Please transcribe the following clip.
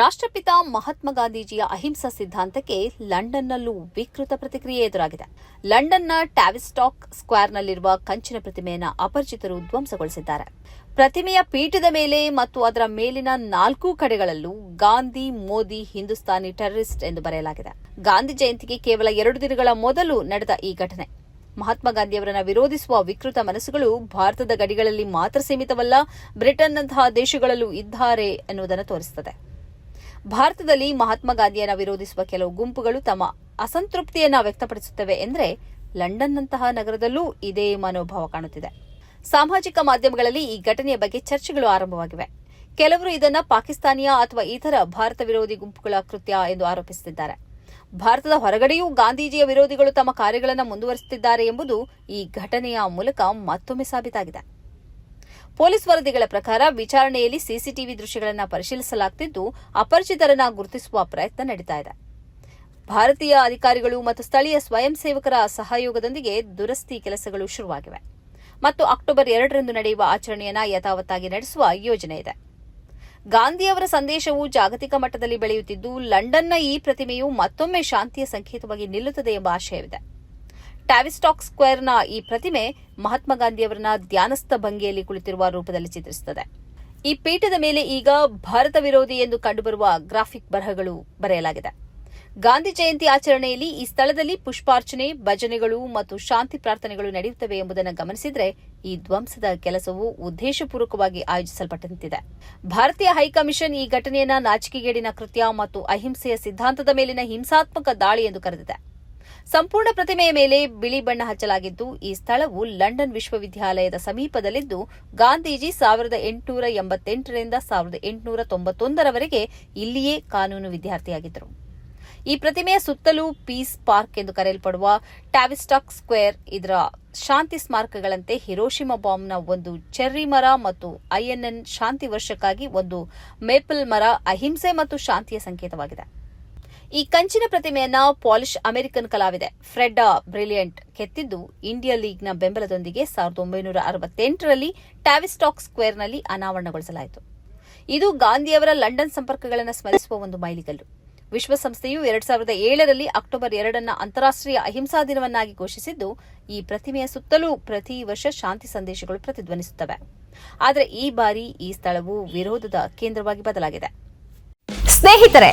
ರಾಷ್ಟ್ರಪಿತ ಮಹಾತ್ಮ ಗಾಂಧೀಜಿಯ ಅಹಿಂಸಾ ಸಿದ್ಧಾಂತಕ್ಕೆ ಲಂಡನ್ನಲ್ಲೂ ವಿಕೃತ ಪ್ರತಿಕ್ರಿಯೆ ಎದುರಾಗಿದೆ. ಲಂಡನ್ನ ಟ್ಯಾವಿಸ್ಟಾಕ್ ಸ್ಕ್ವೇರ್ನಲ್ಲಿರುವ ಕಂಚಿನ ಪ್ರತಿಮೆಯನ್ನು ಅಪರಿಚಿತರು ಧ್ವಂಸಗೊಳಿಸಿದ್ದಾರೆ. ಪ್ರತಿಮೆಯ ಪೀಠದ ಮೇಲೆ ಮತ್ತು ಅದರ ಮೇಲಿನ ನಾಲ್ಕು ಕಡೆಗಳಲ್ಲೂ ಗಾಂಧಿ, ಮೋದಿ, ಹಿಂದೂಸ್ತಾನಿ ಟೆರರಿಸ್ಟ್ ಎಂದು ಬರೆಯಲಾಗಿದೆ. ಗಾಂಧಿ ಜಯಂತಿಗೆ ಕೇವಲ ಎರಡು ದಿನಗಳ ಮೊದಲು ನಡೆದ ಈ ಘಟನೆ. ಮಹಾತ್ಮ ಗಾಂಧಿಯವರನ್ನ ವಿರೋಧಿಸುವ ವಿಕೃತ ಮನಸ್ಸುಗಳು ಭಾರತದ ಗಡಿಗಳಲ್ಲಿ ಮಾತ್ರ ಸೀಮಿತವಲ್ಲ, ಬ್ರಿಟನ್ನಂತಹ ದೇಶಗಳಲ್ಲೂ ಇದ್ದಾರೆ ಎನ್ನುವುದನ್ನು ತೋರಿಸುತ್ತದೆ. ಭಾರತದಲ್ಲಿ ಮಹಾತ್ಮ ಗಾಂಧಿಯನ್ನ ವಿರೋಧಿಸುವ ಕೆಲವು ಗುಂಪುಗಳು ತಮ್ಮ ಅಸಂತೃಪ್ತಿಯನ್ನ ವ್ಯಕ್ತಪಡಿಸುತ್ತವೆ ಎಂದರೆ ಲಂಡನ್ನಂತಹ ನಗರದಲ್ಲೂ ಇದೇ ಮನೋಭಾವ ಕಾಣುತ್ತಿದೆ. ಸಾಮಾಜಿಕ ಮಾಧ್ಯಮಗಳಲ್ಲಿ ಈ ಘಟನೆಯ ಬಗ್ಗೆ ಚರ್ಚೆಗಳು ಆರಂಭವಾಗಿವೆ. ಕೆಲವರು ಇದನ್ನ ಪಾಕಿಸ್ತಾನಿಯ ಅಥವಾ ಇತರ ಭಾರತ ವಿರೋಧಿ ಗುಂಪುಗಳ ಕೃತ್ಯ ಎಂದು ಆರೋಪಿಸುತ್ತಿದ್ದಾರೆ. ಭಾರತದ ಹೊರಗಡೆಯೂ ಗಾಂಧೀಜಿಯ ವಿರೋಧಿಗಳು ತಮ್ಮ ಕಾರ್ಯಗಳನ್ನು ಮುಂದುವರಿಸುತ್ತಿದ್ದಾರೆ ಎಂಬುದು ಈ ಘಟನೆಯ ಮೂಲಕ ಮತ್ತೊಮ್ಮೆ ಸಾಬೀತಾಗಿದೆ. ಪೊಲೀಸ್ ವರದಿಗಳ ಪ್ರಕಾರ ವಿಚಾರಣೆಯಲ್ಲಿ ಸಿಸಿಟಿವಿ ದೃಶ್ಯಗಳನ್ನು ಪರಿಶೀಲಿಸಲಾಗುತ್ತಿದ್ದು ಅಪರಿಚಿತರನ್ನ ಗುರುತಿಸುವ ಪ್ರಯತ್ನ ನಡೀತಾ ಇದೆ. ಭಾರತೀಯ ಅಧಿಕಾರಿಗಳು ಮತ್ತು ಸ್ಥಳೀಯ ಸ್ವಯಂ ಸೇವಕರ ಸಹಯೋಗದೊಂದಿಗೆ ದುರಸ್ತಿ ಕೆಲಸಗಳು ಶುರುವಾಗಿವೆ. ಮತ್ತು ಅಕ್ಟೋಬರ್ ಎರಡರಂದು ನಡೆಯುವ ಆಚರಣೆಯನ್ನು ಯಥಾವತ್ತಾಗಿ ನಡೆಸುವ ಯೋಜನೆ ಇದೆ. ಗಾಂಧಿಯವರ ಸಂದೇಶವು ಜಾಗತಿಕ ಮಟ್ಟದಲ್ಲಿ ಬೆಳೆಯುತ್ತಿದ್ದು, ಲಂಡನ್ನ ಈ ಪ್ರತಿಮೆಯು ಮತ್ತೊಮ್ಮೆ ಶಾಂತಿಯ ಸಂಕೇತವಾಗಿ ನಿಲ್ಲುತ್ತದೆ ಎಂಬ ಆಶಯವಿದೆ. ಟ್ಯಾವಿಸ್ಟಾಕ್ ಸ್ಕ್ವೇರ್ನ ಈ ಪ್ರತಿಮೆ ಮಹಾತ್ಮ ಗಾಂಧಿಯವರನ್ನ ಧ್ಯಾನಸ್ಥ ಭಂಗಿಯಲ್ಲಿ ಕುಳಿತಿರುವ ರೂಪದಲ್ಲಿ ಚಿತ್ರಿಸುತ್ತದೆ. ಈ ಪೀಠದ ಮೇಲೆ ಈಗ ಭಾರತ ವಿರೋಧಿ ಎಂದು ಕಂಡುಬರುವ ಗ್ರಾಫಿಕ್ ಬರಹಗಳು ಬರೆಯಲಾಗಿದೆ. ಗಾಂಧಿ ಜಯಂತಿ ಆಚರಣೆಯಲ್ಲಿ ಈ ಸ್ಥಳದಲ್ಲಿ ಪುಷ್ಪಾರ್ಚನೆ, ಭಜನೆಗಳು ಮತ್ತು ಶಾಂತಿ ಪ್ರಾರ್ಥನೆಗಳು ನಡೆಯುತ್ತವೆ ಎಂಬುದನ್ನು ಗಮನಿಸಿದರೆ ಈ ಧ್ವಂಸದ ಕೆಲಸವು ಉದ್ದೇಶಪೂರ್ವಕವಾಗಿ ಆಯೋಜಿಸಲ್ಪಟ್ಟಂತಿದೆ. ಭಾರತೀಯ ಹೈಕಮಿಷನ್ ಈ ಘಟನೆಯನ್ನ ನಾಚಿಕೆಗೇಡಿನ ಕೃತ್ಯ ಮತ್ತು ಅಹಿಂಸೆಯ ಸಿದ್ಧಾಂತದ ಮೇಲಿನ ಹಿಂಸಾತ್ಮಕ ದಾಳಿ ಎಂದು ಕರೆದಿದೆ. ಸಂಪೂರ್ಣ ಪ್ರತಿಮೆಯ ಮೇಲೆ ಬಿಳಿ ಬಣ್ಣ ಹಚ್ಚಲಾಗಿದ್ದು, ಈ ಸ್ಥಳವು ಲಂಡನ್ ವಿಶ್ವವಿದ್ಯಾಲಯದ ಸಮೀಪದಲ್ಲಿದ್ದು, ಗಾಂಧೀಜಿ ಸಾವಿರದ ಎಂಟುನೂರ ಎಂಬತ್ತೆಂಟರಿಂದ ಸಾವಿರದ ಎಂಟುನೂರ ತೊಂಬತ್ತೊಂದರವರೆಗೆ ಇಲ್ಲಿಯೇ ಕಾನೂನು ವಿದ್ಯಾರ್ಥಿಯಾಗಿದ್ದರು. ಈ ಪ್ರತಿಮೆಯ ಸುತ್ತಲೂ ಪೀಸ್ ಪಾರ್ಕ್ ಎಂದು ಕರೆಯಲ್ಪಡುವ ಟ್ಯಾವಿಸ್ಟಾಕ್ ಸ್ಕ್ವೇರ್ ಇದರ ಶಾಂತಿ ಸ್ಮಾರಕಗಳಂತೆ ಹಿರೋಶಿಮಾ ಬಾಂಬ್ನ ಒಂದು ಚೆರ್ರಿ ಮರ ಮತ್ತು ಐಎನ್ಎನ್ ಶಾಂತಿ ವರ್ಷಕ್ಕಾಗಿ ಒಂದು ಮೇಪಲ್ ಮರ ಅಹಿಂಸೆ ಮತ್ತು ಶಾಂತಿಯ ಸಂಕೇತವಾಗಿದೆ. ಈ ಕಂಚಿನ ಪ್ರತಿಮೆಯನ್ನ ಪಾಲಿಶ್ ಅಮೆರಿಕನ್ ಕಲಾವಿದೆ ಫ್ರೆಡ್ ಬ್ರಿಲಿಯಂಟ್ ಕೆತ್ತಿದ್ದು ಇಂಡಿಯಾ ಲೀಗ್ನ ಬೆಂಬಲದೊಂದಿಗೆ ಸಾವಿರದ ಒಂಬೈನೂರ ಅರವತ್ತೆಂಟರಲ್ಲಿ ಟ್ಯಾವಿಸ್ಟಾಕ್ ಸ್ಕ್ವೇರ್ನಲ್ಲಿ ಅನಾವರಣಗೊಳಿಸಲಾಯಿತು. ಇದು ಗಾಂಧಿಯವರ ಲಂಡನ್ ಸಂಪರ್ಕಗಳನ್ನು ಸ್ಮರಿಸುವ ಒಂದು ಮೈಲಿಗಲ್ಲು. ವಿಶ್ವಸಂಸ್ಥೆಯು ಎರಡ್ ಸಾವಿರದ ಏಳರಲ್ಲಿ ಅಕ್ಟೋಬರ್ ಎರಡನ್ನ ಅಂತಾರಾಷ್ಟೀಯ ಅಹಿಂಸಾ ದಿನವನ್ನಾಗಿ ಘೋಷಿಸಿದ್ದು, ಈ ಪ್ರತಿಮೆಯ ಸುತ್ತಲೂ ಪ್ರತಿ ವರ್ಷ ಶಾಂತಿ ಸಂದೇಶಗಳು ಪ್ರತಿಧ್ವನಿಸುತ್ತವೆ. ಆದರೆ ಈ ಬಾರಿ ಈ ಸ್ಥಳವು ವಿರೋಧದ ಕೇಂದ್ರವಾಗಿ ಬದಲಾಗಿದೆ. ಸ್ನೇಹಿತರೆ